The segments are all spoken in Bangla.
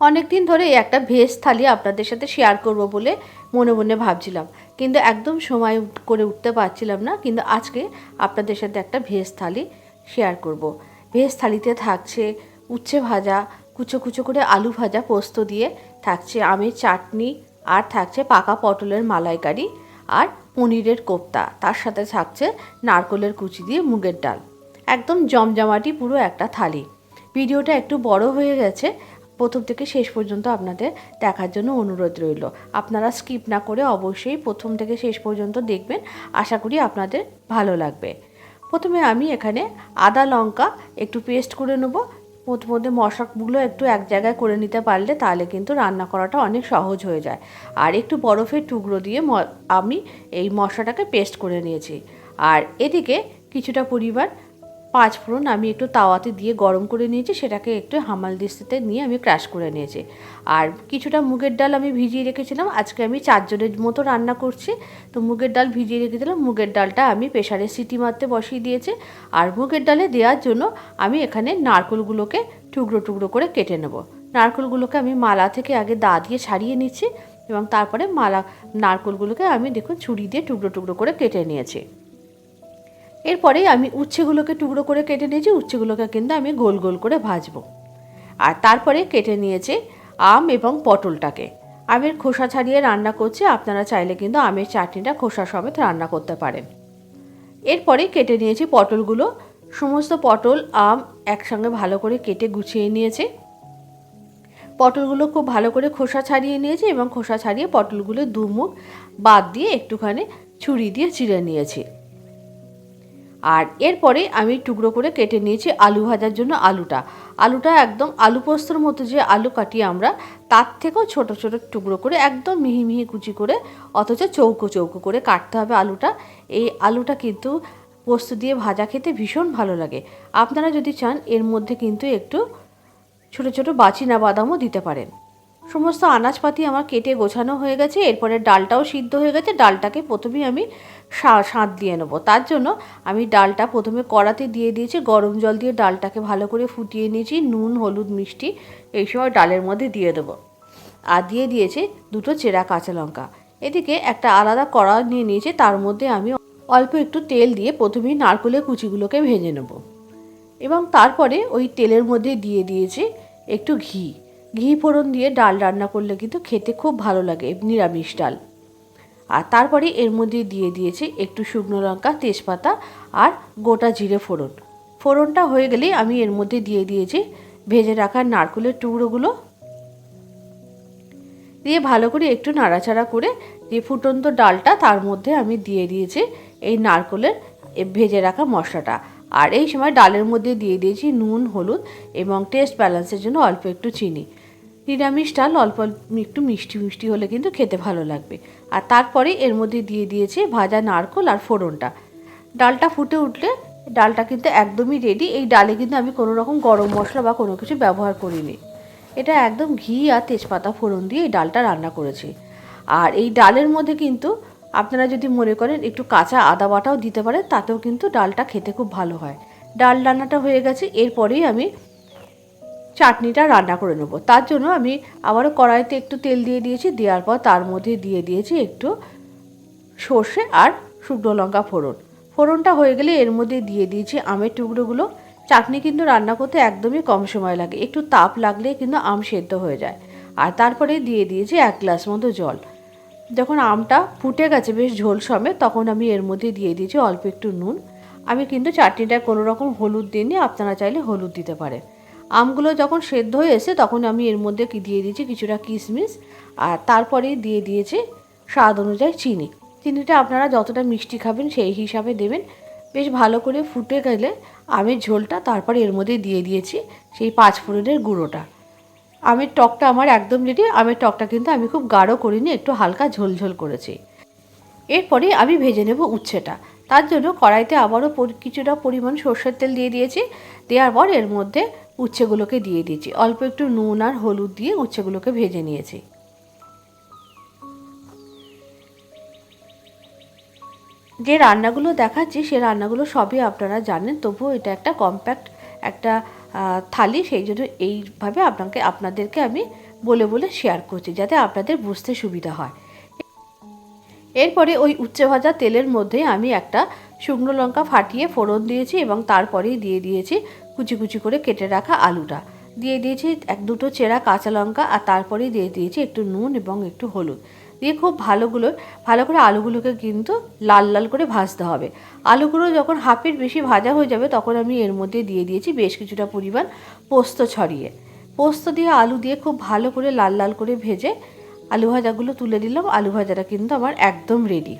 অনেক দিন ধরে এই একটা ভেজ থালি আপনাদের সাথে শেয়ার করব বলে মনে মনে ভাবছিলাম। কিন্তু একদম সময় করে উঠতে পারছিলাম না, কিন্তু আজকে আপনাদের সাথে একটা ভেজ থালি শেয়ার করব। ভেজ থালিতে থাকছে উচ্ছে ভাজা, কুচো কুচো করে আলু ভাজা পোস্ত দিয়ে থাকছে আমের চাটনি, আর থাকছে পাকা পটলের মালাইকারি আর পনিরের কোপ্তা। তার সাথে থাকছে নারকলের কুচি দিয়ে মুগের ডাল। একদম জমজমাটি পুরো একটা থালি। ভিডিওটা একটু বড় হয়ে গেছে প্রথম থেকে শেষ পর্যন্ত আপনাদের দেখার জন্য অনুরোধ রইল। আপনারা স্কিপ না করে অবশ্যই প্রথম থেকে শেষ পর্যন্ত দেখবেন। আশা করি আপনাদের ভালো লাগবে। প্রথমে আমি এখানে আদা লঙ্কা একটু পেস্ট করে নেব। প্রথমে মশলাগুলো একটু এক জায়গায় করে নিতে পারলে তাহলে কিন্তু রান্না করাটা অনেক সহজ হয়ে যায়। আর একটু বরফের টুকরো দিয়ে আমি এই মশলাটাকে পেস্ট করে নিয়েছি। আর এদিকে কিছুটা পরিমাণ পাঁচ ফোড়ন আমি একটু তাওয়াতে দিয়ে গরম করে নিয়েছি, সেটাকে একটু হামাল দিস্তিতে নিয়ে আমি ক্রাশ করে নিয়েছি। আর কিছুটা মুগের ডাল আমি ভিজিয়ে রেখেছিলাম, আজকে আমি চারজনের মতো রান্না করছি। তো মুগের ডাল ভিজিয়ে রেখেছিলাম, মুগের ডালটা আমি প্রেশারে সিটি মারতে বসিয়ে দিয়েছি। আর মুগের ডালে দেওয়ার জন্য আমি এখানে নারকলগুলোকে টুকরো টুকরো করে কেটে নেব। নারকলগুলোকে আমি মালা থেকে আগে দা দিয়ে ছাড়িয়ে নিচ্ছি এবং তারপরে মালা নারকলগুলোকে আমি দেখুন ছুরি দিয়ে টুকরো টুকরো করে কেটে নিয়েছি। এরপরে আমি উচ্ছেগুলোকে টুকরো করে কেটে নিয়েছি উচ্ছেগুলোকে কিন্তু আমি গোল গোল করে ভাজবো। আর তারপরে কেটে নিয়েছে আম এবং পটলটাকে। আমের খোসা ছাড়িয়ে রান্না করছি, আপনারা চাইলে কিন্তু আমের চাটনিটা খোসা সমেত রান্না করতে পারেন। এরপরে কেটে নিয়েছি পটলগুলো। সমস্ত পটল, আম একসঙ্গে ভালো করে কেটে গুছিয়ে নিয়েছে। পটলগুলো খুব ভালো করে খোসা ছাড়িয়ে নিয়েছি এবং খোসা ছাড়িয়ে পটলগুলো দুমুখ বাদ দিয়ে একটুখানি ছুরি দিয়ে চিড়ে নিয়েছি। আর এরপরে আমি টুকরো করে কেটে নিয়েছি আলু ভাজার জন্য আলুটা। আলুটা একদম আলু পোস্তর মতো যে আলু কাটি আমরা, তার থেকেও ছোট ছোট টুকরো করে একদম মিহি মিহি কুচি করে, অথচ চৌকো চৌকো করে কাটতে হবে আলুটা। এই আলুটা কিন্তু পোস্ত দিয়ে ভাজা খেতে ভীষণ ভালো লাগে। আপনারা যদি চান, এর মধ্যে কিন্তু একটু ছোট ছোট বাচিনা বাদামও দিতে পারেন। সমস্ত আনাজপাতি আমার কেটে গোছানো হয়ে গেছে, এরপরে ডালটাও সিদ্ধ হয়ে গেছে, ডালটাকে প্রথমেই আমি সা- সাঁত দিয়ে নেব। তার জন্য আমি ডালটা প্রথমে কড়াতে দিয়ে দিয়েছি, গরম জল দিয়ে ডালটাকে ভালো করে ফুটিয়ে নিয়েছি, নুন, হলুদ, মিষ্টি, এই ডালের মধ্যে দিয়ে দেবো। আর দিয়ে দিয়েছি দুটো চেরা কাঁচা লঙ্কা। এদিকে একটা আলাদা কড়া নিয়ে নিয়েছি, তার মধ্যে আমি অল্প একটু তেল দিয়ে প্রথমেই নারকলের কুচিগুলোকে ভেজে নেব। এবং তারপরে ওই তেলের মধ্যে দিয়ে দিয়েছি একটু ঘি। ঘি ফোড়ন দিয়ে ডাল রান্না করলে কিন্তু খেতে খুব ভালো লাগে, নিরামিষ ডাল। আর তারপরে এর মধ্যে দিয়ে দিয়েছি একটু শুকনো লঙ্কা, তেজপাতা আর গোটা জিরে ফোড়ন। ফোড়নটা হয়ে গেলেই আমি এর মধ্যে দিয়ে দিয়েছি ভেজে রাখা নারকেলের টুকরোগুলো। দিয়ে ভালো করে একটু নাড়াচাড়া করে যে ফুটন্ত ডালটা তার মধ্যে আমি দিয়ে দিয়েছি এই নারকলের ভেজে রাখা মশলাটা। আর এই সময় ডালের মধ্যে দিয়ে দিয়েছি নুন, হলুদ এবং টেস্ট ব্যালেন্সের জন্য অল্প একটু চিনি। নিরামিষ ডাল অল্প অল্প একটু মিষ্টি মিষ্টি হলে কিন্তু খেতে ভালো লাগবে। আর তারপরে এর মধ্যে দিয়ে দিয়েছি ভাজা নারকল আর ফোড়নটা। ডালটা ফুটে উঠলে ডালটা কিন্তু একদমই রেডি এই ডালে কিন্তু আমি কোনো রকম গরম মশলা বা কোনো কিছু ব্যবহার করিনি। এটা একদম ঘি আর তেজপাতা ফোড়ন দিয়ে এই ডালটা রান্না করেছি। আর এই ডালের মধ্যে কিন্তু আপনারা যদি মনে করেন একটু কাঁচা আদা বাটাও দিতে পারেন, তাতেও কিন্তু ডালটা খেতে খুব ভালো হয়। ডাল রান্নাটা হয়ে গেছে। এরপরেই আমি চাটনিটা রান্না করে নেব। তার জন্য আমি আবারও কড়াইতে একটু তেল দিয়ে দিয়েছি, দেওয়ার পর তার মধ্যে দিয়ে দিয়েছি একটু সর্ষে আর শুকনো লঙ্কা ফোড়ন। ফোড়নটা হয়ে গেলে এর মধ্যে দিয়ে দিয়েছি আমের টুকরোগুলো। চাটনি কিন্তু রান্না করতে একদমই কম সময় লাগে, একটু তাপ লাগলে কিন্তু আম সেদ্ধ হয়ে যায়। আর তারপরে দিয়ে দিয়েছি এক গ্লাস মতো জল। যখন আমটা ফুটে গেছে, বেশ ঝোল সমেত, তখন আমি এর মধ্যে দিয়ে দিয়েছি অল্প একটু নুন। আমি কিন্তু চাটনিটায় কোনো রকম হলুদ দিইনি, আপনারা চাইলে হলুদ দিতে পারেন। আমগুলো যখন সেদ্ধ হয়ে এসে তখন আমি এর মধ্যে কি দিয়ে দিয়েছি কিছুটা কিশমিশ আর তারপরে দিয়ে দিয়েছি স্বাদ অনুযায়ী চিনি। চিনিটা আপনারা যতটা মিষ্টি খাবেন সেই হিসাবে দেবেন। বেশ ভালো করে ফুটে গেলে আমের ঝোলটা তারপরে এর মধ্যে দিয়ে দিয়েছি সেই পাঁচ ফোড়নের গুঁড়োটা। আমের টকটা আমার একদম রেডি আমের টকটা কিন্তু আমি খুব গাঢ় করিনি, একটু হালকা ঝোলঝোল করেছি। এরপরে আমি ভেজে নেব উচ্ছেটা। তার জন্য কড়াইতে আবারও কিছুটা পরিমাণ সর্ষের তেল দিয়ে দিয়েছি। দেওয়ার পর এর মধ্যে উচ্ছেগুলোকে দিয়ে দিয়েছি। অল্প একটু নুন আর হলুদ দিয়ে উচ্ছেগুলোকে ভেজে নিয়েছি। যে রান্নাগুলো দেখাচ্ছি, সে রান্নাগুলো সবই আপনারা জানেন, তবুও এটা একটা কম্প্যাক্ট একটা থালি। সেই জন্য এইভাবে আপনাকে, আপনাদেরকে আমি বলে বলে শেয়ার করছি, যাতে আপনাদের বুঝতে সুবিধা হয়। এরপরে ওই উচ্চে ভাজা তেলের মধ্যে আমি একটা শুকনো লঙ্কা ফাটিয়ে ফোড়ন দিয়েছি এবং তারপরেই দিয়ে দিয়েছি কুচি কুচি করে কেটে রাখা আলুটা। দিয়ে দিয়েছি এক দুটো চেরা কাঁচা লঙ্কা আর তারপরেই দিয়ে দিয়েছি একটু নুন এবং একটু হলুদ। দিয়ে খুব ভালোগুলো, ভালো করে আলুগুলোকে কিন্তু লাল লাল করে ভাজতে হবে। আলুগুলো যখন হাফের বেশি ভাজা হয়ে যাবে তখন আমি এর মধ্যে দিয়ে দিয়েছি বেশ কিছুটা পরিমাণ পোস্ত ছড়িয়ে। পোস্ত দিয়ে আলু দিয়ে খুব ভালো করে লাল লাল করে ভেজে আলু ভাজাগুলো তুলে দিলাম আলু ভাজাটা কিন্তু আমার একদম রেডি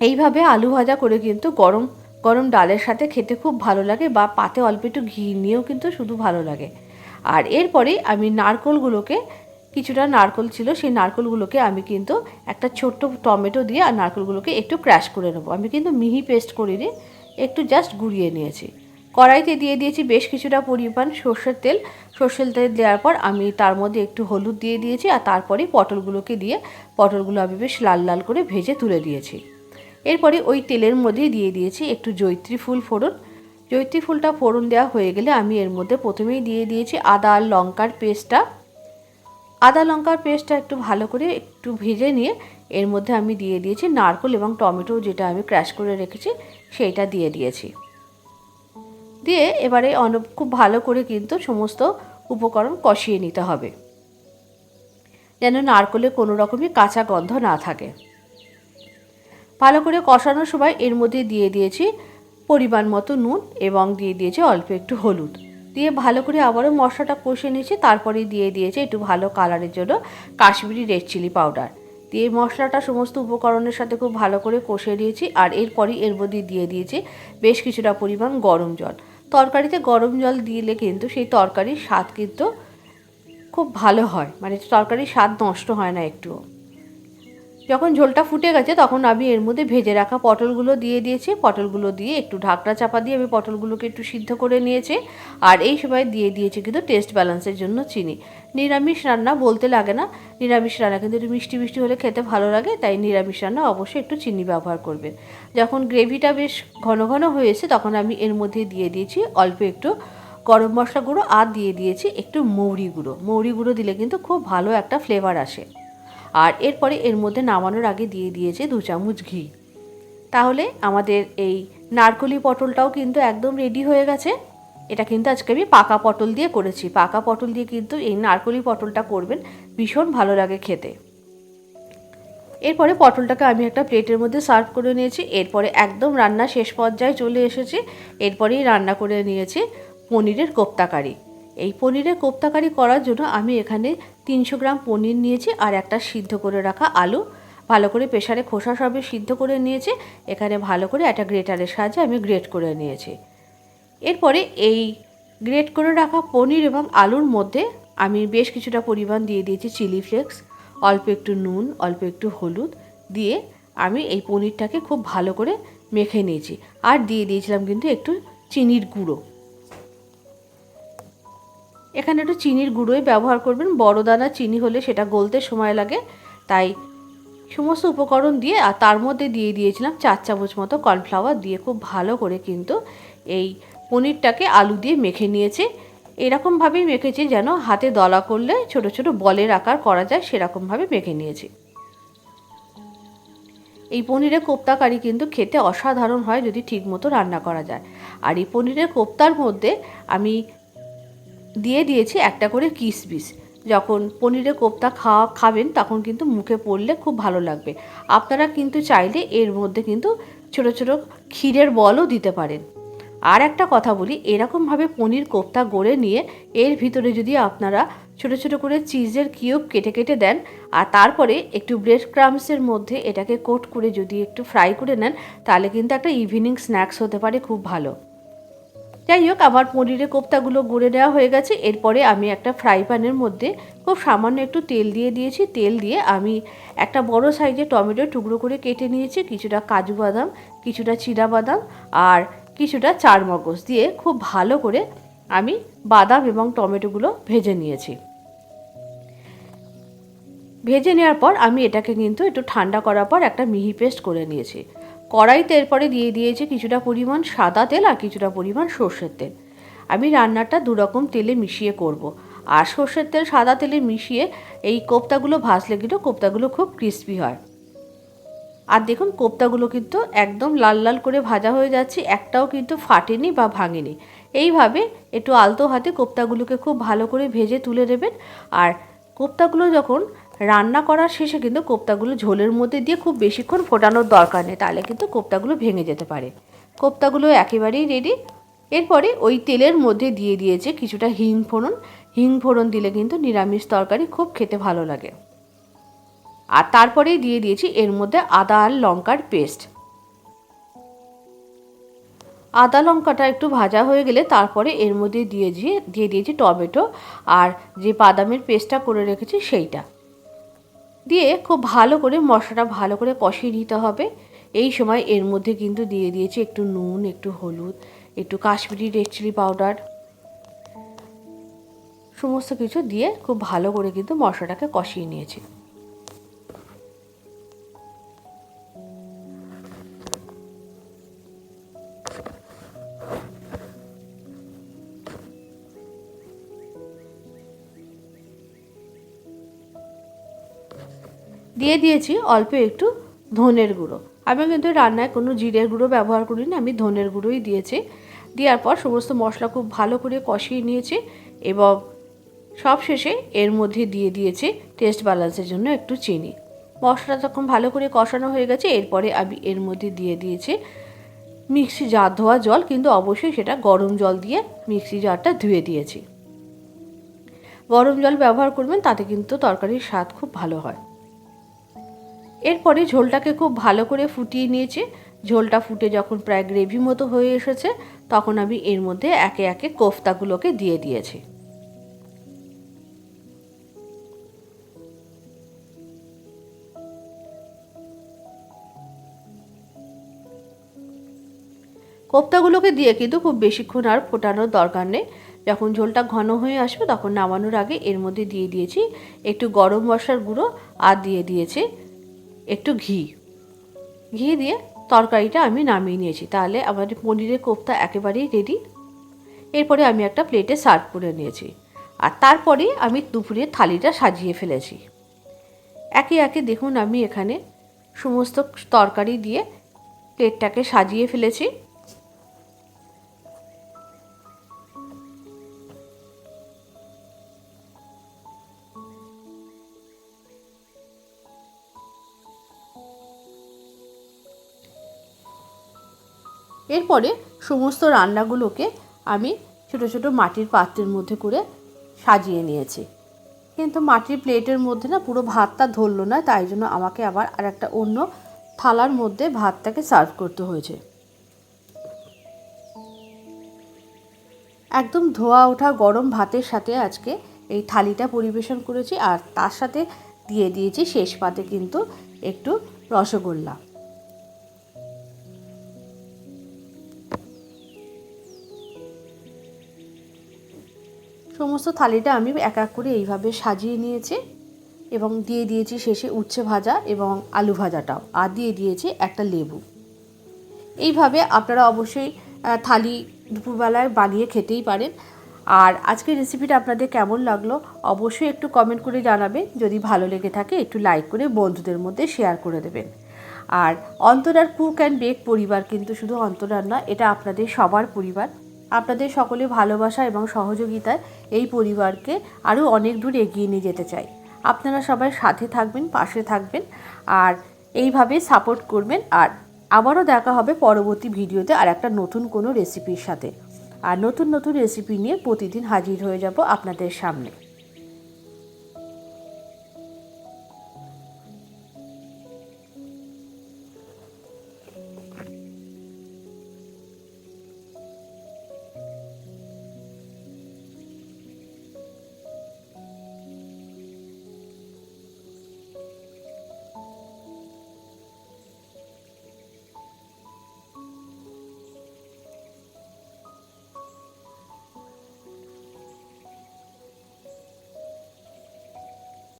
এইভাবে আলু ভাজা করে কিন্তু গরম গরম ডালের সাথে খেতে খুব ভালো লাগে বা পাতে অল্প একটু ঘি নিয়েও কিন্তু শুধু ভালো লাগে। আর এরপরেই আমি নারকলগুলোকে, কিছুটা নারকল ছিল, সেই নারকলগুলোকে আমি কিন্তু একটা ছোট্ট টমেটো দিয়ে আর নারকলগুলোকে একটু ক্র্যাশ করে নেব। আমি কিন্তু মিহি পেস্ট করিনি, একটু জাস্ট গুঁড়িয়ে নিয়েছি। কড়াইতে দিয়ে দিয়েছি বেশ কিছুটা পরিমাণ সর্ষের তেল। সর্ষের তেল দেওয়ার পর আমি তার মধ্যে একটু হলুদ দিয়ে দিয়েছি আর তারপরেই পটলগুলোকে দিয়ে পটলগুলো আমি বেশ লাল লাল করে ভেজে তুলে দিয়েছি এরপরে ওই তেলের মধ্যে দিয়ে দিয়েছি একটু জৈত্রী ফুল ফোড়ন। জৈত্রী ফুলটা ফোড়ন দেওয়া হয়ে গেলে আমি এর মধ্যে প্রথমেই দিয়ে দিয়েছি আদা আর লঙ্কার পেস্টটা। আদা, লঙ্কার পেস্টটা একটু ভালো করে একটু ভেজে নিয়ে এর মধ্যে আমি দিয়ে দিয়েছি নারকল এবং টমেটো যেটা আমি ক্র্যাশ করে রেখেছি, সেইটা দিয়ে দিয়েছি। দিয়ে এবারে অন, খুব ভালো করে কিন্তু সমস্ত উপকরণ কষিয়ে নিতে হবে। যেন নারকলে কোনো রকমই কাঁচা গন্ধ না থাকে। ভালো করে কষানোর সময় এর মধ্যে দিয়ে দিয়েছি পরিমাণ মতো নুন এবং দিয়ে দিয়েছি অল্প একটু হলুদ। দিয়ে ভালো করে আবারও মশলাটা কষে নিয়েছি, তারপরে দিয়ে দিয়েছি একটু ভালো কালারের জন্য কাশ্মীরি রেড চিলি পাউডার। দিয়ে মশলাটা সমস্ত উপকরণের সাথে খুব ভালো করে কষে নিয়েছি আর এরপরই এর মধ্যে দিয়ে দিয়েছি বেশ কিছুটা পরিমাণ গরম জল। তরকারিতে গরম জল দিলে কিন্তু সেই তরকারির স্বাদ কিন্তু খুব ভালো হয়। মানে তরকারির স্বাদ নষ্ট হয় না একটুও। যখন ঝোলটা ফুটে গেছে, তখন আমি এর মধ্যে ভেজে রাখা পটলগুলো দিয়ে দিয়েছি। পটলগুলো দিয়ে একটু ঢাকনা চাপা দিয়ে আমি পটলগুলোকে একটু সিদ্ধ করে নিয়েছি। আর এই সময় দিয়ে দিয়েছি কিন্তু টেস্ট ব্যালেন্সের জন্য চিনি। নিরামিষ রান্না বলতে লাগে না। নিরামিষ রান্না কিন্তু একটু মিষ্টি মিষ্টি হলে খেতে ভালো লাগে, তাই নিরামিষ রান্না অবশ্যই একটু চিনি ব্যবহার করবেন। যখন গ্রেভিটা বেশ ঘন ঘন হয়েছে, তখন আমি এর মধ্যে দিয়ে দিয়েছি অল্প একটু গরম মশলা গুঁড়ো আর দিয়ে দিয়েছি একটু মৌরি গুঁড়ো। মৌরি গুঁড়ো দিলে কিন্তু খুব ভালো একটা ফ্লেভার আসে। আর এরপরে এর মধ্যে নামানোর আগে দিয়ে দিয়েছে দু চামচ ঘি। তাহলে আমাদের এই নারকলি পটলটাও কিন্তু একদম রেডি হয়ে গেছে। এটা কিন্তু আজকে আমি পাকা পটল দিয়ে করেছি। পাকা পটল দিয়ে কিন্তু এই নারকলি পটলটা করবেন, ভীষণ ভালো লাগে খেতে। এরপরে পটলটাকে আমি একটা প্লেটের মধ্যে সার্ভ করে নিয়েছি। এরপরে একদম রান্না শেষ পর্যায়ে চলে এসেছি। এরপরেই রান্না করে নিয়েছি পনিরের কোপ্তাকারি। এই পনিরের কোপ্তাকারি করার জন্য আমি এখানে তিনশো গ্রাম পনির নিয়েছি আর একটা সিদ্ধ করে রাখা আলু। ভালো করে প্রেশারে খোসা সবে সিদ্ধ করে নিয়েছি। এখানে ভালো করে একটা গ্রেটারের সাহায্যে আমি গ্রেট করে নিয়েছি। এরপরে এই গ্রেট করে রাখা পনির এবং আলুর মধ্যে আমি বেশ কিছুটা পরিমাণ দিয়ে দিয়েছি চিলি ফ্লেক্স, অল্প একটু নুন, অল্প একটু হলুদ দিয়ে আমি এই পনিরটাকে খুব ভালো করে মেখে নিয়েছি। আর দিয়ে দিয়েছিলাম কিন্তু একটু চিনির গুঁড়ো। এখানে একটু চিনির গুঁড়োই ব্যবহার করবেন। বড় দানা চিনি হলে সেটা গলতে সময় লাগে। তাই সমস্ত উপকরণ দিয়ে, আর তার মধ্যে দিয়ে দিয়েছিলাম চার চামচ মতো কর্নফ্লাওয়ার দিয়ে খুব ভালো করে কিন্তু এই পনিরটাকে আলু দিয়ে মেখে নিয়েছে। এরকমভাবেই মেখেছি যেন হাতে দলা করলে ছোট ছোট বলের আকার করা যায়, সেরকমভাবে মেখে নিয়েছি। এই পনিরের কোপ্তা কারি কিন্তু খেতে অসাধারণ হয় যদি ঠিকমতো রান্না করা যায়। আর এই পনিরের কোপ্তার মধ্যে আমি দিয়ে দিয়েছি একটা করে কিসমিস। যখন পনিরের কোপ্তা খাওয়া খাবেন, তখন কিন্তু মুখে পড়লে খুব ভালো লাগবে। আপনারা কিন্তু চাইলে এর মধ্যে কিন্তু ছোট ছোট ক্ষীরের বলও দিতে পারেন। আর একটা কথা বলি, এরকমভাবে পনির কোপ্তা গড়ে নিয়ে এর ভিতরে যদি আপনারা ছোট ছোট করে চিজের কিউব কেটে কেটে দেন, আর তারপরে একটু ব্রেড ক্রামসের মধ্যে এটাকে কোট করে যদি একটু ফ্রাই করে নেন, তাহলে কিন্তু একটা ইভিনিং স্ন্যাক্স হতে পারে খুব ভালো। যাই হোক, আমার পনিরের কোপ্তাগুলো গড়ে নেওয়া হয়ে গেছে। এরপরে আমি একটা ফ্রাই প্যানের মধ্যে খুব সামান্য একটু তেল দিয়ে দিয়েছি। তেল দিয়ে আমি একটা বড় সাইজের টমেটো টুকরো করে কেটে নিয়েছি। কিছুটা কাজু বাদাম, কিছুটা চিরা বাদাম আর কিছুটা চার মগজ দিয়ে খুব ভালো করে আমি বাদাম এবং টমেটোগুলো ভেজে নিয়েছি। ভেজে নেওয়ার পর আমি এটাকে কিন্তু একটু ঠান্ডা করার পর একটা মিহি পেস্ট করে নিয়েছি। কড়াইতে এরপরে দিয়ে দিয়েছি কিছুটা পরিমাণ সাদা তেল আর কিছুটা পরিমাণ সর্ষের তেল। আমি রান্নাটা দুরকম তেলে মিশিয়ে করব। আর সর্ষের তেল সাদা তেলে মিশিয়ে এই কোপ্তাগুলো ভাজলে কিন্তু কোপ্তাগুলো খুব ক্রিস্পি হয়। আর দেখুন কোপ্তাগুলো কিন্তু একদম লাল লাল করে ভাজা হয়ে যাচ্ছে, একটাও কিন্তু ফাটেনি বা ভাঙেনি। এইভাবে একটু আলতো হাতে কোপ্তাগুলোকে খুব ভালো করে ভেজে তুলে দেবেন আর কোপ্তাগুলো যখন রান্না করার শেষে কিন্তু কোপ্তাগুলো ঝোলের মধ্যে দিয়ে খুব বেশিক্ষণ ফোটানোর দরকার নেই, তাহলে কিন্তু কোপ্তাগুলো ভেঙে যেতে পারে। কোপ্তাগুলো একেবারেই রেডি এরপরে ওই তেলের মধ্যে দিয়ে দিয়েছে কিছুটা হিং ফোড়ন। হিং ফোড়ন দিলে কিন্তু নিরামিষ তরকারি খুব খেতে ভালো লাগে। আর তারপরেই দিয়ে দিয়েছি এর মধ্যে আদা আর লঙ্কার পেস্ট। আদা লঙ্কাটা একটু ভাজা হয়ে গেলে তারপরে এর মধ্যে দিয়ে দিয়ে দিয়ে দিয়েছি টমেটো। আর যে বাদামের পেস্টটা করে রেখেছি সেইটা। দিয়ে খুব ভালো করে মশলাটা ভালো করে কষিয়ে নিতে হবে। এই সময় এর মধ্যে কিন্তু দিয়ে দিয়েছি একটু নুন, একটু হলুদ, একটু কাশ্মীরি রেড চিলি পাউডার। সমস্ত কিছু দিয়ে খুব ভালো করে কিন্তু মশলাটাকে কষিয়ে নিয়েছি। দিয়ে দিয়েছি অল্প একটু ধনের গুঁড়ো। আমি কিন্তু রান্নায় কোনো জিরের গুঁড়ো ব্যবহার করিনি, আমি ধনের গুঁড়োই দিয়েছি। দেওয়ার পর সমস্ত মশলা খুব ভালো করে কষিয়ে নিয়েছি এবং সব শেষে এর মধ্যে দিয়ে দিয়েছি টেস্ট ব্যালেন্সের জন্য একটু চিনি। মশলা যখন ভালো করে কষানো হয়ে গেছে, এরপরে আমি এর মধ্যে দিয়ে দিয়েছি মিক্সি জার ধোয়া জল, কিন্তু অবশ্যই সেটা গরম জল দিয়ে মিক্সি জারটা ধুয়ে দিয়েছি। গরম জল ব্যবহার করবেন, তাতে কিন্তু তরকারির স্বাদ খুব ভালো হয়। এরপরে ঝোলটাকে খুব ভালো করে ফুটিয়ে নিয়েছি। ঝোলটা ফুটে যখন প্রায় গ্রেভি মতো হয়ে এসেছে, তখন আমি এর মধ্যে একে একে কোফতাগুলোকে দিয়ে দিয়েছি। কোপ্তাগুলোকে দিয়ে কিন্তু খুব বেশিক্ষণ আর ফোটানোর দরকার নেই। যখন ঝোলটা ঘন হয়ে আসবে, তখন নামানোর আগে এর মধ্যে দিয়ে দিয়েছি একটু গরম মশলার গুঁড়ো আর দিয়ে দিয়েছি। একটু ঘি। ঘি দিয়ে তরকারিটা আমি নামিয়ে নিয়েছি। তাহলে আমাদের পনিরের কোপ্তা একেবারেই রেডি এরপরে আমি একটা প্লেটে সার্ভ করে নিয়েছি। আর তারপরে আমি দুপুরে থালিটা সাজিয়ে ফেলেছি। একে একে দেখুন আমি এখানে সমস্ত তরকারি দিয়ে প্লেটটাকে সাজিয়ে ফেলেছি। এরপরে সমস্ত রান্নাগুলোকে আমি ছোট ছোট মাটির পাত্রের মধ্যে করে সাজিয়ে নিয়েছি। কিন্তু মাটির প্লেটের মধ্যে না পুরো ভাতটা ধরলো না, তাই জন্য আমাকে আবার আর একটা অন্য থালার মধ্যে ভাতটাকে সার্ভ করতে হয়েছে। একদম ধোয়া ওঠা গরম ভাতের সাথে আজকে এই থালিটা পরিবেশন করেছি, আর তার সাথে দিয়ে দিয়েছি শেষ পাতে কিন্তু একটু রসগোল্লা। সমস্ত থালিটা আমি এক এক করে এইভাবে সাজিয়ে নিয়েছি এবং দিয়ে দিয়েছি শেষে উচ্ছে ভাজা এবং আলু ভাজাটাও। আর দিয়ে দিয়েছি একটা লেবু। এইভাবে আপনারা অবশ্যই থালি দুপুরবেলায় বানিয়ে খেতেই পারেন। আর আজকের রেসিপিটা আপনাদের কেমন লাগল অবশ্যই একটু কমেন্ট করে জানাবেন। যদি ভালো লেগে থাকে, একটু লাইক করে বন্ধুদের মধ্যে শেয়ার করে দেবেন। আর অন্তরার কুক অ্যান্ড বেক পরিবার কিন্তু শুধু অন্তরার না, এটা আপনাদের সবার পরিবার। আপনাদের সকলে ভালোবাসা এবং সহযোগিতায় এই পরিবারকে আরও অনেক দূর এগিয়ে নিয়ে যেতে চাই। আপনারা সবাই সাথে থাকবেন, পাশে থাকবেন আর এইভাবে সাপোর্ট করবেন আর আবারও দেখা হবে পরবর্তী ভিডিওতে আর একটা নতুন কোনো রেসিপির সাথে। আর নতুন নতুন রেসিপি নিয়ে প্রতিদিন হাজির হয়ে যাব আপনাদের সামনে।